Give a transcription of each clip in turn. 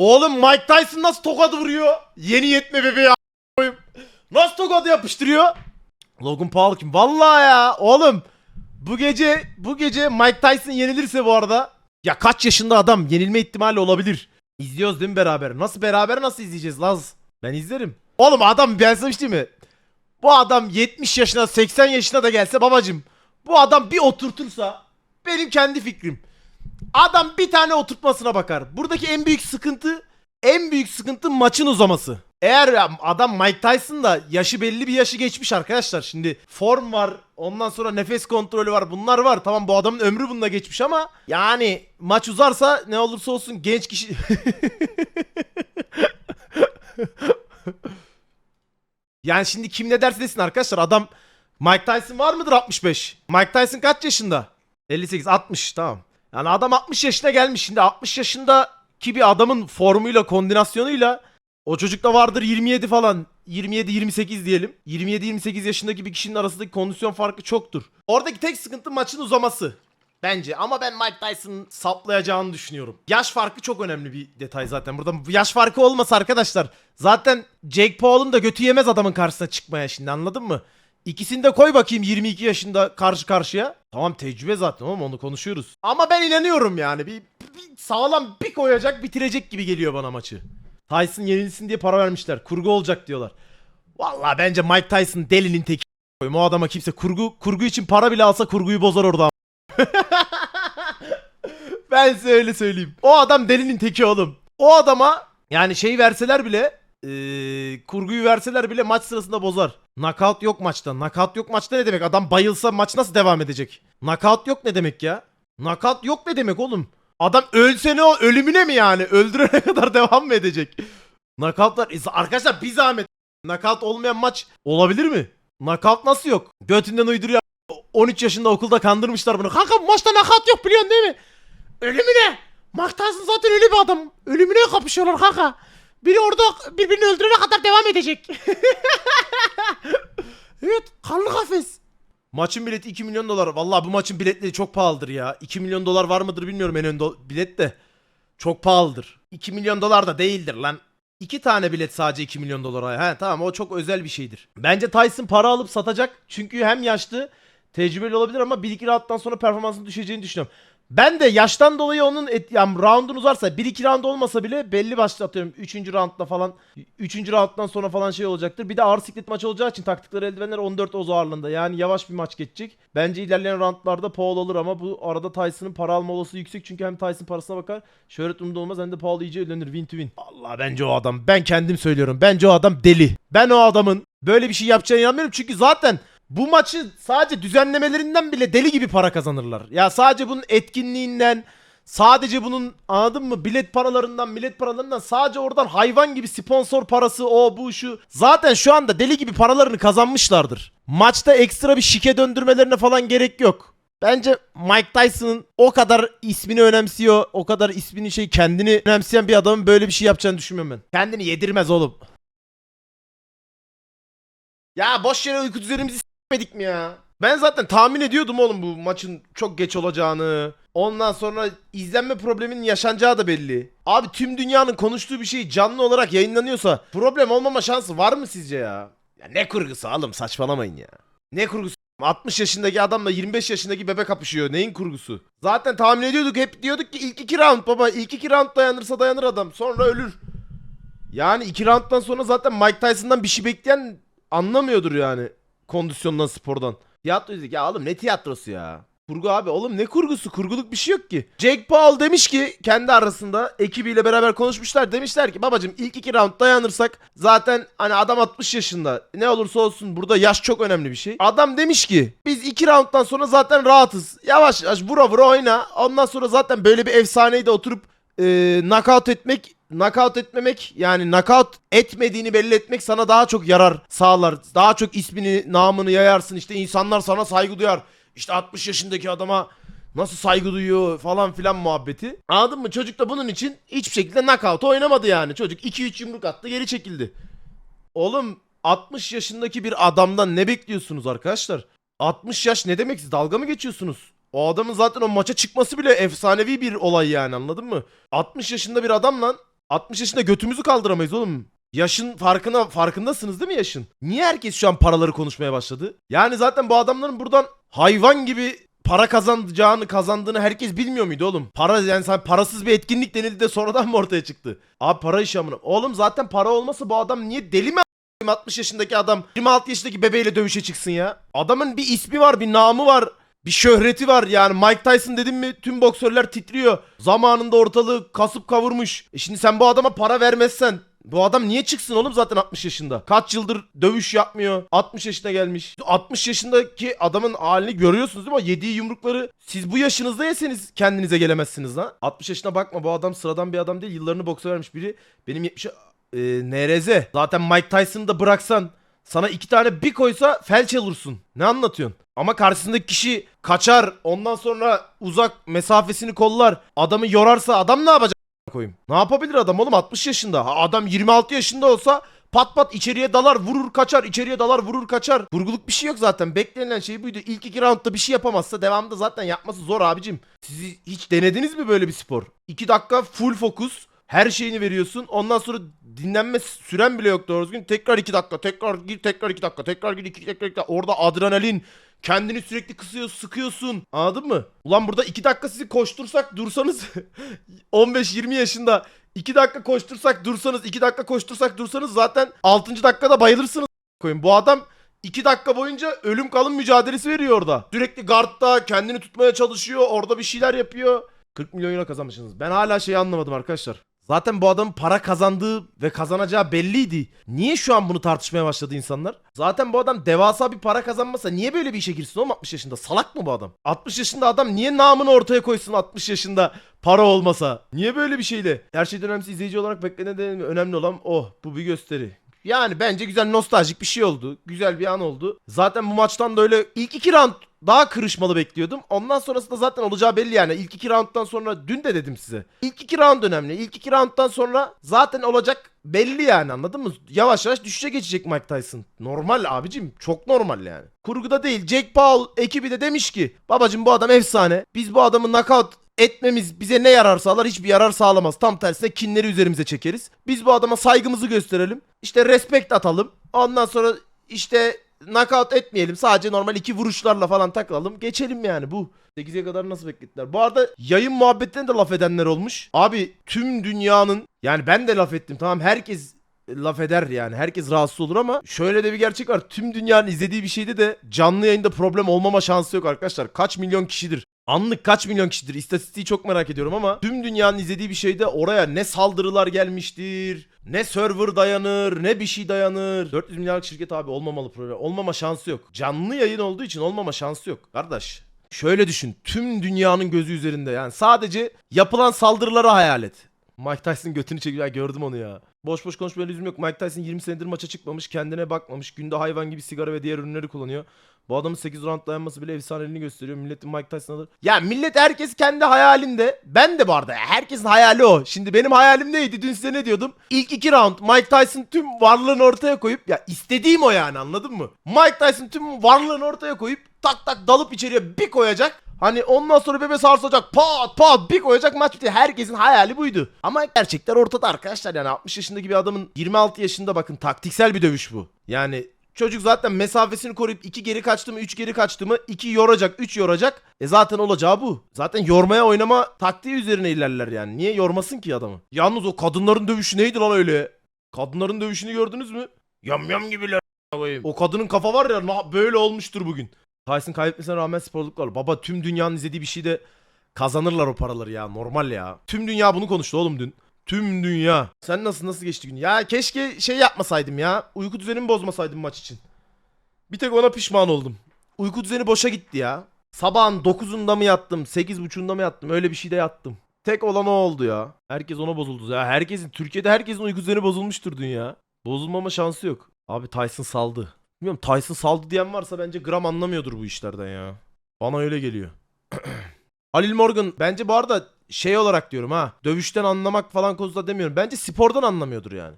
Oğlum Mike Tyson nasıl tokadı vuruyor? Yeni yetme bebeği a**ayım. Nasıl tokadı yapıştırıyor? Logan Paul kim? Vallahi ya oğlum. Bu gece bu gece Mike Tyson yenilirse bu arada ya kaç yaşında adam yenilme ihtimali olabilir. İzliyoruz değil mi beraber? Nasıl beraber nasıl izleyeceğiz Laz? Ben izlerim. Oğlum adam ben sana şey mi? Bu adam 70 yaşına 80 yaşına da gelse babacım bu adam bir oturtursa benim kendi fikrim. Adam bir tane oturtmasına bakar. Buradaki en büyük sıkıntı en büyük sıkıntı maçın uzaması. Eğer adam Mike Tyson da yaşı belli bir yaşı geçmiş arkadaşlar. Şimdi form var, ondan sonra nefes kontrolü var, bunlar var. Tamam bu adamın ömrü bununla geçmiş ama yani maç uzarsa ne olursa olsun genç kişi Yani şimdi kim ne derse desin arkadaşlar adam Mike Tyson var mıdır 65? Mike Tyson kaç yaşında? 58 60 tamam. Yani adam 60 yaşına gelmiş şimdi 60 yaşındaki bir adamın formuyla kombinasyonuyla o çocukta vardır 27 falan 27-28 diyelim. 27-28 yaşındaki bir kişinin arasındaki kondisyon farkı çoktur. Oradaki tek sıkıntı maçın uzaması. Bence ama ben Mike Tyson'ın saplayacağını düşünüyorum. Yaş farkı çok önemli bir detay zaten. Burada yaş farkı olmasa arkadaşlar zaten Jake Paul'un da götü yemez adamın karşısına çıkmaya şimdi anladın mı? İkisini de koy bakayım 22 yaşında karşı karşıya. Tamam tecrübe zaten oğlum onu konuşuyoruz. Ama ben inanıyorum yani. Bir, bir sağlam bir koyacak bitirecek gibi geliyor bana maçı. Tyson yenilsin diye para vermişler. Kurgu olacak diyorlar. Vallahi bence Mike Tyson delinin teki. O adama kimse kurgu kurgu için para bile alsa kurguyu bozar orada. ben size öyle söyleyeyim. O adam delinin teki oğlum. O adama yani şey verseler bile eee, kurguyu verseler bile maç sırasında bozar. Knockout yok maçta. Knockout yok maçta ne demek? Adam bayılsa maç nasıl devam edecek? Knockout yok ne demek ya? Knockout yok ne demek oğlum? Adam ölse ne o ölümüne mi yani? Öldürene kadar devam mı edecek? Knockoutlar arkadaşlar bir zahmet. Knockout olmayan maç olabilir mi? Knockout nasıl yok? Götünden uyduruyor. 13 yaşında okulda kandırmışlar bunu. Kanka maçta knockout yok biliyorsun değil mi? Ölümüne. Mark Tyson zaten öyle bir adam. Ölümüne kapışıyorlar kanka. Biri orada birbirini öldürene kadar devam edecek. evet kanlı kafes. Maçın bileti 2 milyon dolar. Vallahi bu maçın biletleri çok pahalıdır ya. 2 milyon dolar var mıdır bilmiyorum en ön bilet de. Çok pahalıdır. 2 milyon dolar da değildir lan. İki tane bilet sadece 2 milyon dolara. He tamam o çok özel bir şeydir. Bence Tyson para alıp satacak. Çünkü hem yaşlı, tecrübeli olabilir ama 1-2 rounddan sonra performansının düşeceğini düşünüyorum. Ben de yaştan dolayı onun et, yani roundun uzarsa 1-2 round olmasa bile belli başlı atıyorum 3. roundda falan 3. rounddan sonra falan şey olacaktır. Bir de ağır siklet maç olacağı için taktıkları eldivenler 14 oz ağırlığında. Yani yavaş bir maç geçecek. Bence ilerleyen roundlarda Paul alır ama bu arada Tyson'ın para alma olasılığı yüksek. Çünkü hem Tyson parasına bakar. Şöhret umurunda olmaz hem de Paul iyice ödenir. Win to win. Allah bence o adam. Ben kendim söylüyorum. Bence o adam deli. Ben o adamın böyle bir şey yapacağına inanmıyorum. Çünkü zaten bu maçı sadece düzenlemelerinden bile deli gibi para kazanırlar. Ya sadece bunun etkinliğinden, sadece bunun anladın mı bilet paralarından, bilet paralarından sadece oradan hayvan gibi sponsor parası o bu şu. Zaten şu anda deli gibi paralarını kazanmışlardır. Maçta ekstra bir şike döndürmelerine falan gerek yok. Bence Mike Tyson'ın o kadar ismini önemsiyor, o kadar ismini şey kendini önemseyen bir adamın böyle bir şey yapacağını düşünmüyorum ben. Kendini yedirmez oğlum. Ya boş yere uyku düzenimizi s**medik mi ya? Ben zaten tahmin ediyordum oğlum bu maçın çok geç olacağını. Ondan sonra izlenme probleminin yaşanacağı da belli. Abi tüm dünyanın konuştuğu bir şey canlı olarak yayınlanıyorsa problem olmama şansı var mı sizce ya? Ya ne kurgusu oğlum saçmalamayın ya. Ne kurgusu? 60 yaşındaki adamla 25 yaşındaki bebek kapışıyor. Neyin kurgusu? Zaten tahmin ediyorduk hep diyorduk ki ilk iki round baba. ilk iki round dayanırsa dayanır adam. Sonra ölür. Yani iki rounddan sonra zaten Mike Tyson'dan bir şey bekleyen anlamıyordur yani. Kondisyondan spordan. Tiyatro izledik. Ya oğlum ne tiyatrosu ya? Kurgu abi oğlum ne kurgusu? Kurguluk bir şey yok ki. Jake Paul demiş ki kendi arasında ekibiyle beraber konuşmuşlar. Demişler ki babacım ilk iki round dayanırsak zaten hani adam 60 yaşında. Ne olursa olsun burada yaş çok önemli bir şey. Adam demiş ki biz iki rounddan sonra zaten rahatız. Yavaş yavaş vura vura oyna. Ondan sonra zaten böyle bir efsaneyi de oturup e, knockout etmek knockout etmemek yani knockout etmediğini belli etmek sana daha çok yarar sağlar. Daha çok ismini, namını yayarsın. İşte insanlar sana saygı duyar. İşte 60 yaşındaki adama nasıl saygı duyuyor falan filan muhabbeti. Anladın mı? Çocuk da bunun için hiçbir şekilde knockout oynamadı yani. Çocuk 2-3 yumruk attı geri çekildi. Oğlum 60 yaşındaki bir adamdan ne bekliyorsunuz arkadaşlar? 60 yaş ne demek siz dalga mı geçiyorsunuz? O adamın zaten o maça çıkması bile efsanevi bir olay yani anladın mı? 60 yaşında bir adam lan 60 yaşında götümüzü kaldıramayız oğlum. Yaşın farkına farkındasınız değil mi yaşın? Niye herkes şu an paraları konuşmaya başladı? Yani zaten bu adamların buradan hayvan gibi para kazanacağını kazandığını herkes bilmiyor muydu oğlum? Para yani sen parasız bir etkinlik denildi de sonradan mı ortaya çıktı? Abi para işi amına. Oğlum zaten para olmasa bu adam niye deli mi a**ayım? 60 yaşındaki adam 26 yaşındaki bebeğiyle dövüşe çıksın ya. Adamın bir ismi var, bir namı var. Bir şöhreti var yani Mike Tyson dedim mi tüm boksörler titriyor. Zamanında ortalığı kasıp kavurmuş. E şimdi sen bu adama para vermezsen bu adam niye çıksın oğlum zaten 60 yaşında? Kaç yıldır dövüş yapmıyor. 60 yaşına gelmiş. 60 yaşındaki adamın halini görüyorsunuz değil mi? Yediği yumrukları siz bu yaşınızda yeseniz kendinize gelemezsiniz lan. 60 yaşına bakma bu adam sıradan bir adam değil. Yıllarını boksa vermiş biri. Benim 70 e, NRZ. Zaten Mike Tyson'ı da bıraksan sana iki tane bir koysa felç olursun. Ne anlatıyorsun? Ama karşısındaki kişi kaçar. Ondan sonra uzak mesafesini kollar. Adamı yorarsa adam ne yapacak? koyayım. Ne yapabilir adam oğlum 60 yaşında. Ha, Adam 26 yaşında olsa pat pat içeriye dalar vurur kaçar içeriye dalar vurur kaçar. Vurguluk bir şey yok zaten. Beklenilen şey buydu. İlk iki roundda bir şey yapamazsa devamında zaten yapması zor abicim. Siz hiç denediniz mi böyle bir spor? 2 dakika full fokus. Her şeyini veriyorsun. Ondan sonra dinlenme süren bile yok doğru düzgün. Tekrar 2 dakika, tekrar gir, tekrar 2 dakika, tekrar gir, 2 tekrar 2 dakika. Orada adrenalin, kendini sürekli kısıyorsun, sıkıyorsun. Anladın mı? Ulan burada 2 dakika sizi koştursak dursanız 15-20 yaşında 2 dakika koştursak dursanız 2 dakika koştursak dursanız zaten 6. dakikada bayılırsınız koyun. Bu adam 2 dakika boyunca ölüm kalım mücadelesi veriyor orada. Sürekli guardda kendini tutmaya çalışıyor. Orada bir şeyler yapıyor. 40 milyon euro kazanmışsınız. Ben hala şeyi anlamadım arkadaşlar. Zaten bu adamın para kazandığı ve kazanacağı belliydi. Niye şu an bunu tartışmaya başladı insanlar? Zaten bu adam devasa bir para kazanmasa niye böyle bir işe girsin oğlum 60 yaşında? Salak mı bu adam? 60 yaşında adam niye namını ortaya koysun 60 yaşında para olmasa? Niye böyle bir şeyle? Her şeyden önemlisi izleyici olarak beklenen önemli olan oh bu bir gösteri. Yani bence güzel nostaljik bir şey oldu. Güzel bir an oldu. Zaten bu maçtan da öyle ilk iki round daha kırışmalı bekliyordum. Ondan sonrasında zaten olacağı belli yani. İlk iki rounddan sonra dün de dedim size. İlk iki round önemli. İlk iki rounddan sonra zaten olacak belli yani anladın mı? Yavaş yavaş düşüşe geçecek Mike Tyson. Normal abicim. Çok normal yani. Kurguda değil. Jake Paul ekibi de demiş ki babacım bu adam efsane. Biz bu adamı knockout etmemiz bize ne yarar sağlar? Hiçbir yarar sağlamaz. Tam tersine kinleri üzerimize çekeriz. Biz bu adama saygımızı gösterelim. İşte respect atalım. Ondan sonra işte knockout etmeyelim. Sadece normal iki vuruşlarla falan takılalım. Geçelim yani bu. 8'e kadar nasıl beklettiler? Bu arada yayın muhabbetlerine de laf edenler olmuş. Abi tüm dünyanın yani ben de laf ettim tamam herkes laf eder yani. Herkes rahatsız olur ama şöyle de bir gerçek var. Tüm dünyanın izlediği bir şeyde de canlı yayında problem olmama şansı yok arkadaşlar. Kaç milyon kişidir? Anlık kaç milyon kişidir? İstatistiği çok merak ediyorum ama tüm dünyanın izlediği bir şeyde oraya ne saldırılar gelmiştir, ne server dayanır, ne bir şey dayanır. 400 milyarlık şirket abi olmamalı problem. Olmama şansı yok. Canlı yayın olduğu için olmama şansı yok. Kardeş şöyle düşün. Tüm dünyanın gözü üzerinde yani sadece yapılan saldırıları hayal et. Mike Tyson götünü çekiyor. Gördüm onu ya. Boş boş konuşmaya lüzum yok. Mike Tyson 20 senedir maça çıkmamış. Kendine bakmamış. Günde hayvan gibi sigara ve diğer ürünleri kullanıyor. Bu adamın 8 round dayanması bile efsaneliğini gösteriyor. Milletin Mike Tyson alır. Ya millet herkes kendi hayalinde. Ben de bu arada. Herkesin hayali o. Şimdi benim hayalim neydi? Dün size ne diyordum? İlk iki round Mike Tyson tüm varlığını ortaya koyup ya istediğim o yani anladın mı? Mike Tyson tüm varlığını ortaya koyup tak tak dalıp içeriye bir koyacak. Hani ondan sonra bebe sarsacak pat pat bir koyacak maç bitiyor. Herkesin hayali buydu. Ama gerçekler ortada arkadaşlar yani 60 yaşındaki bir adamın 26 yaşında bakın taktiksel bir dövüş bu. Yani çocuk zaten mesafesini koruyup 2 geri kaçtı mı 3 geri kaçtı mı 2 yoracak 3 yoracak. E zaten olacağı bu. Zaten yormaya oynama taktiği üzerine ilerler yani. Niye yormasın ki adamı? Yalnız o kadınların dövüşü neydi lan öyle? Kadınların dövüşünü gördünüz mü? Yam yam gibiler. O kadının kafa var ya böyle olmuştur bugün. Tyson kaybetmesine rağmen sporluklar. Baba tüm dünyanın izlediği bir şeyde kazanırlar o paraları ya. Normal ya. Tüm dünya bunu konuştu oğlum dün. Tüm dünya. Sen nasıl nasıl geçti gün? Ya keşke şey yapmasaydım ya. Uyku düzenimi bozmasaydım maç için. Bir tek ona pişman oldum. Uyku düzeni boşa gitti ya. Sabahın 9'unda mı yattım, 8.30'unda mı yattım? Öyle bir şeyde yattım. Tek olan o oldu ya. Herkes ona bozuldu. Ya herkesin Türkiye'de herkesin uyku düzeni bozulmuştur dün ya. Bozulmama şansı yok. Abi Tyson saldı. Bilmiyorum Tyson saldı diyen varsa bence gram anlamıyordur bu işlerden ya. Bana öyle geliyor. Halil Morgan bence bu arada şey olarak diyorum ha. Dövüşten anlamak falan konusunda demiyorum. Bence spordan anlamıyordur yani.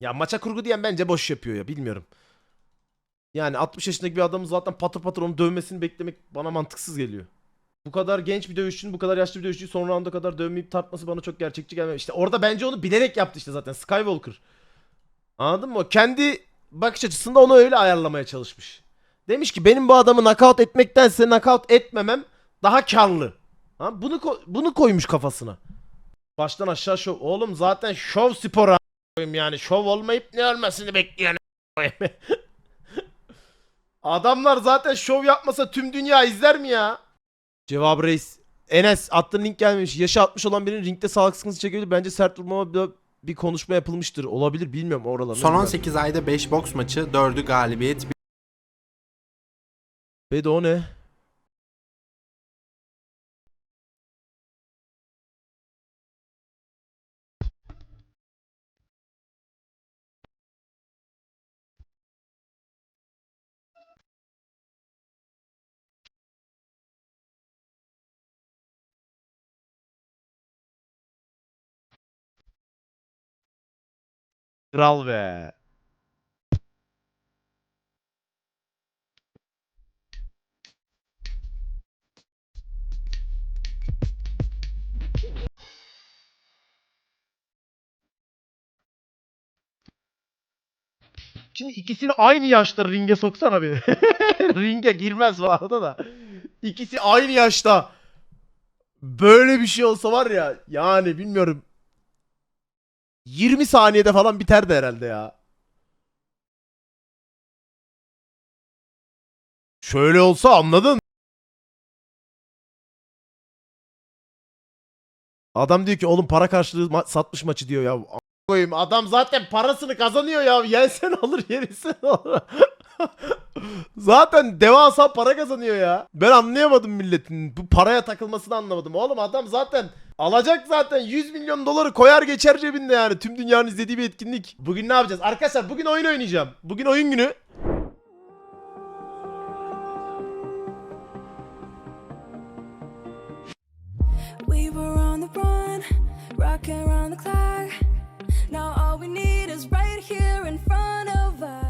Ya maça kurgu diyen bence boş yapıyor ya bilmiyorum. Yani 60 yaşındaki bir adamın zaten patır patır onu dövmesini beklemek bana mantıksız geliyor. Bu kadar genç bir dövüşçünün bu kadar yaşlı bir dövüşçüyü son rounda kadar dövmeyip tartması bana çok gerçekçi gelmiyor. İşte orada bence onu bilerek yaptı işte zaten Skywalker. Anladın mı? Kendi bakış açısında onu öyle ayarlamaya çalışmış. Demiş ki benim bu adamı knockout etmektense knockout etmemem daha karlı. Ha, bunu ko- bunu koymuş kafasına. Baştan aşağı şov. Oğlum zaten şov sporu koyayım yani. Şov olmayıp ne ölmesini bekleyen. Adamlar zaten şov yapmasa tüm dünya izler mi ya? Cevap reis. Enes attığın link gelmemiş. Yaşı 60 olan birinin ringde sağlık sıkıntısı çekebilir. Bence sert vurmama bir, bir konuşma yapılmıştır. Olabilir bilmiyorum oralarını. Son bilmiyorum. 18 ayda 5 boks maçı, 4'ü galibiyet, Ve de o ne? Kral be. Şimdi ikisini aynı yaşta ringe soksana bir. ringe girmez bu arada da. İkisi aynı yaşta. Böyle bir şey olsa var ya yani bilmiyorum. 20 saniyede falan biterdi herhalde ya. Şöyle olsa anladın. Adam diyor ki oğlum para karşılığı ma- satmış maçı diyor ya. Koyayım adam zaten parasını kazanıyor ya. Yensen alır yenilsen alır. zaten devasa para kazanıyor ya. Ben anlayamadım milletin bu paraya takılmasını anlamadım. Oğlum adam zaten Alacak zaten 100 milyon doları koyar geçer cebinde yani. Tüm dünyanın izlediği bir etkinlik. Bugün ne yapacağız? Arkadaşlar bugün oyun oynayacağım. Bugün oyun günü. We were on the run, rocking around the clock. Now all we need is right here in front of us.